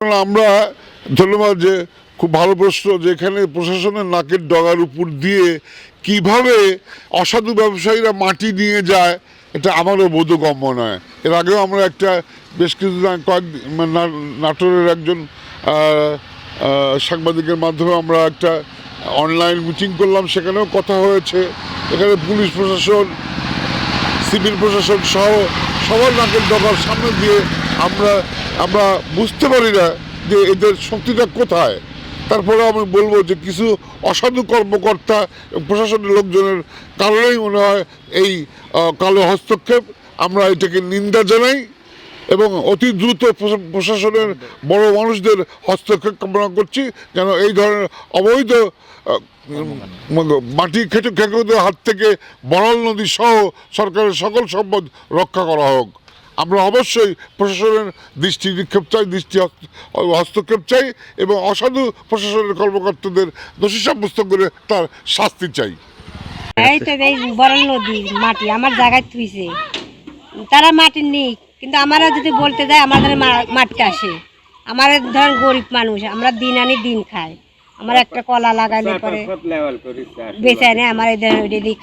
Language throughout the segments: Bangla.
আমরা ধন্যবাদ যে খুব ভালো প্রশ্ন যে এখানে প্রশাসনের নাকের ডগার উপর দিয়ে কীভাবে অসাধু ব্যবসায়ীরা মাটি নিয়ে যায়, এটা আমারও বোধগম্য নয়। এর আগেও আমরা একটা বেশ আগে কয়েক মানে নাটোরের একজন সাংবাদিকের মাধ্যমে আমরা একটা অনলাইন মিটিং করলাম, সেখানেও কথা হয়েছে। এখানে পুলিশ প্রশাসন, সিভিল প্রশাসন সহ সবার নাকের ডগার সামনে দিয়ে আমরা আমরা বুঝতে পারি না যে এদের শক্তিটা কোথায়। তারপরে আমি বলব যে কিছু অসাধু কর্মকর্তা প্রশাসনের লোকজনের কারণেই মনে হয় এই কালো হস্তক্ষেপ, আমরা এটাকে নিন্দা জানাই এবং অতি দ্রুত প্রশাসনের বড় মানুষদের হস্তক্ষেপ কামনা করছি যেন এই ধরনের অবৈধ মাটি খেটে খেকুদের হাত থেকে বড়াল নদী সহ সরকারের সকল সম্পদ রক্ষা করা হোক। আমরা অবশ্যই প্রশাসনের দৃষ্টি নিক্ষেপ চাই দৃষ্টি হস্ত- হস্তক্ষেপ চাই এবং অসাধু প্রশাসনের কর্মকর্তাদের দোষী সাব্যস্ত করে তার শাস্তি চাই। এই তো এই বড় নদী মাটি আমার জায়গায় থুইছে তারা মাটি নেই কিন্তু আমারা যদি বলতে দেয় আমাদের মা- মাটিটা আসে আমার ধরেন গরিব মানুষ আমরা দিন আনি দিন খাই। আমার একটা কলা লাগাইলে পরে বেঁচে আনে আমার এদের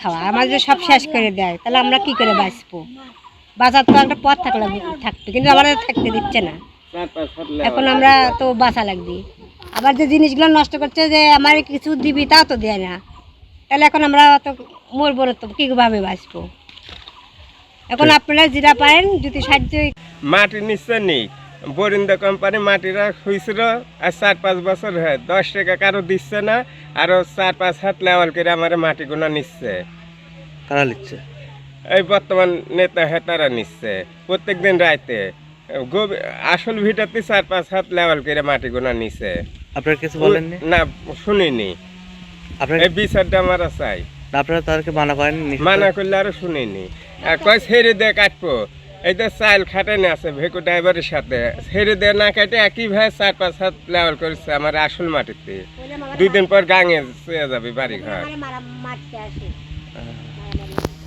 খাওয়া। আমার যদি সব শেষ করে দেয় তাহলে আমরা কি করে বাঁচবো? বাঁচার তো একটা পথ থাকলে থাকতো কিন্তু আমাদের থাকতে দিচ্ছে না। এখন আমরা তো বাঁচা লাগবে। আবার যে জিনিসগুলো নষ্ট করছে যে আমার কিছু দিবি তাও তো দেয় না। তাহলে এখন আমরা তো মরবো না তো কীভাবে বাঁচবো? এখন আপনারা যেটা পারেন যদি সাহায্য মাটি নিশ্চয় নেই। বরিন্দা কোম্পানি মাটিরা হয়েছিল আর চার পাঁচ বছর হয়। দশ টাকা কারও দিচ্ছে না আরও চার পাঁচ হাত লেওয়াল করে আমার মাটি গুনা নিচ্ছে। কারা লিখছে এই বর্তমান নেতা হেতারা নিচ্ছে প্রত্যেক দিন রাইতে আসল ভিটাতে চার পাঁচ হাত লেওয়াল করে মাটি গুনা নিচ্ছে আপনার কিছু বলেননি না? শুনিনি। আপনার এই বিচারটা আমার চাই। আপনারা তাদেরকে মানা করেন মানা করলে আরও শুনিনি। আর কয় ছেড়ে দিয়ে কাটবো। এই তো চাইল খাটানি আছে ভেকু ড্রাইভারের সাথে ছেড়ে দিয়ে না কাটে একই ভাই চার পাঁচ হাত লেওয়াল করেছে আমার আসল মাটিতে। দুই দিন পর গাঙে চয়ে যাবে বাড়ি ঘর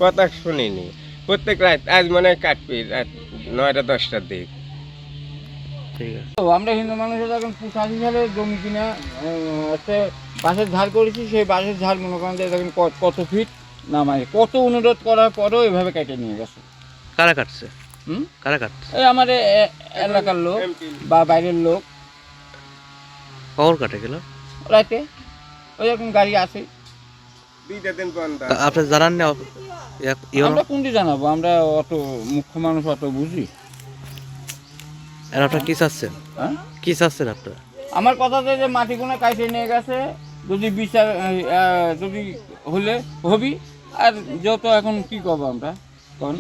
কথা শুনিনি। প্রত্যেক রাত আজ মনে হয় কাটবি রাত নয়টা দশটার দিক। ঠিক আছে। তো আমরা হিন্দু মানুষের এখন পঁচাশি সালে জমি কিনা হচ্ছে বাঁশের ঝাড় করেছি সেই বাঁশের ঝাড় মনে করেন দেখেন কত ফিট নামায়। কত অনুরোধ করার পরেও এভাবে কেটে নিয়ে গেছে। কারা কাটছে? হুম? কারা কাটছে? এই আমার এ- এ- এলাকার লোক বা বাইরের লোক। কখন কাটে গেল? রাতে ওই রকম গাড়ি আসে আপনি জানান না আমরা কোনটি জানাব? আমরা অত মুখ্য মানুষ অত বুঝি। আর আপনার কি চাচ্ছেন? হ্যাঁ? কি চাচ্ছেন আপনারা? আমার কথাতে যে মাটিগুলো কাছে নিয়ে গেছে যদি বিচার আহ, যদি হলে হবি আর যত এখন কি করব আমরা? কোন?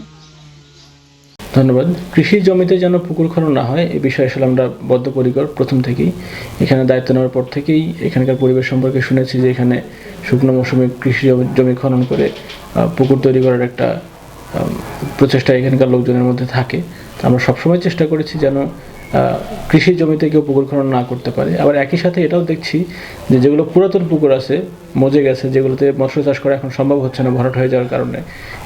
ধন্যবাদ। কৃষি জমিতে যেন পুকুর খনন না হয় এই বিষয়ে আসলে আমরা বদ্ধপরিকর প্রথম থেকেই। এখানে দায়িত্ব নেওয়ার পর থেকেই এখানকার পরিবেশ সম্পর্কে শুনেছি যে এখানে শুকনো মৌসুমে কৃষি জমি- খনন করে পুকুর তৈরি করার একটা প্রচেষ্টা এখানকার লোকজনের মধ্যে থাকে। তো আমরা সবসময় চেষ্টা করেছি যেন কৃষি জমিতে কেউ পুকুর খনন না করতে পারে। আবার একই সাথে এটাও দেখছি যে যেগুলো পুরাতন পুকুর আছে, মজে গেছে, যেগুলোতে মৎস্য চাষ করা এখন সম্ভব হচ্ছে না, ভরাট হয়ে যাওয়ার কারণে,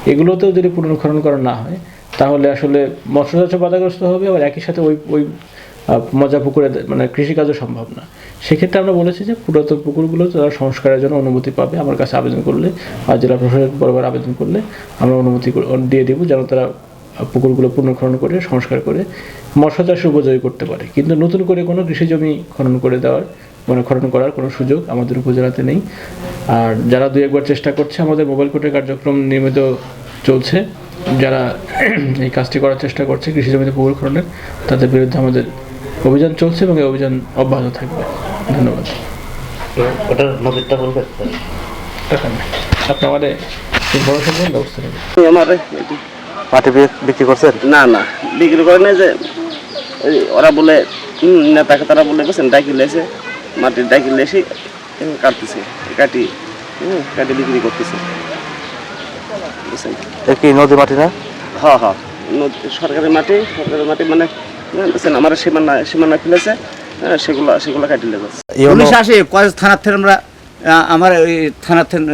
এগুলোতেও যদি পুনর্খনন করা না হয় তাহলে আসলে মৎস্য চাষও বাধাগ্রস্ত হবে, আবার একই সাথে ওই ওই মজা পুকুরে মানে কৃষিকাজও সম্ভব না। সেক্ষেত্রে আমরা বলেছি যে পুরাতন পুকুরগুলো তারা সংস্কারের জন্য অনুমতি পাবে। আমার কাছে আবেদন করলে বা জেলা প্রশাসক বরাবর আবেদন করলে আমরা অনুমতি দিয়ে দেবো যেন তারা পুকুরগুলো পুনর্খনন করে, সংস্কার করে মৎস্য চাষের উপযোগী করতে পারে। কিন্তু নতুন করে কোনো কৃষি জমি খনন করে দেওয়ার মানে খনন করার কোনো সুযোগ আমাদের উপজেলাতে নেই। আর যারা দু একবার চেষ্টা করছে, আমাদের মোবাইল কোর্টের কার্যক্রম নিয়মিত চলছে। যারা এই কাজটি করার চেষ্টা করছে কৃষি জমিতে পুকুর খননের তাদের বিরুদ্ধে আমাদের অভিযান চলছে এবং এই অভিযান অব্যাহত থাকবে। ধন্যবাদ। ওটার নদীরটা বলবেন আপনি আমাদের ব্যবস্থা নেবেন। আমার মাটি বিক্রি করছেন? না না। বিক্রি করে না যে ওই ওরা বলে নেতাকে তারা বলে গেছেন ডাকি লেসে মাটির ডাকি লেসে কাটতেছে কাটি হুম, কাটি বিক্রি করতেছে। বুঝছেন কি নদী মাটি না? হ্যাঁ হ্যাঁ। নদ- সরকারি মাটি সরকারি মাটি মানে বুঝছেন আমার সীমানা সীমানা ফেলেছে হ্যাঁ সেগুলো সেগুলো কাটি লেগেছে ইউনো পুলিশ আসে কয় থানার থেকে আমরা আমার ওই থানার থেকে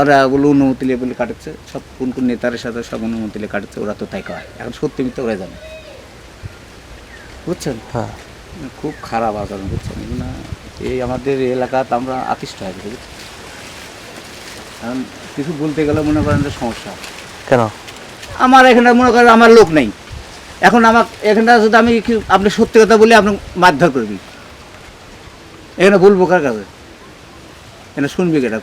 ওরা বলে অনুমতি নিয়ে বলে কাটাচ্ছে সব কোন কোন নেতার সাথে সব অনুমতি নিয়ে কাটাচ্ছে ওরা তো তাই কয়। এখন সত্যি মিথ্যে ওরা জানে। বুঝছেন? হ্যাঁ। খুব খারাপ আচরণ বুঝছেন? এগুলো এই আমাদের এলাকাতে আমরা আকৃষ্ট হয়ে গেছি? কারণ কিছু বলতে গেলে মনে করেন যে সমস্যা। কেন? আমার এখানে মনে করেন আমার লোক নেই। এখন আমার এখানটা যদি আমি আপনি সত্যি কথা বলি আপনি মারধর করবি। এখানে বলব কার কাছে এখানে শুনবি কেটা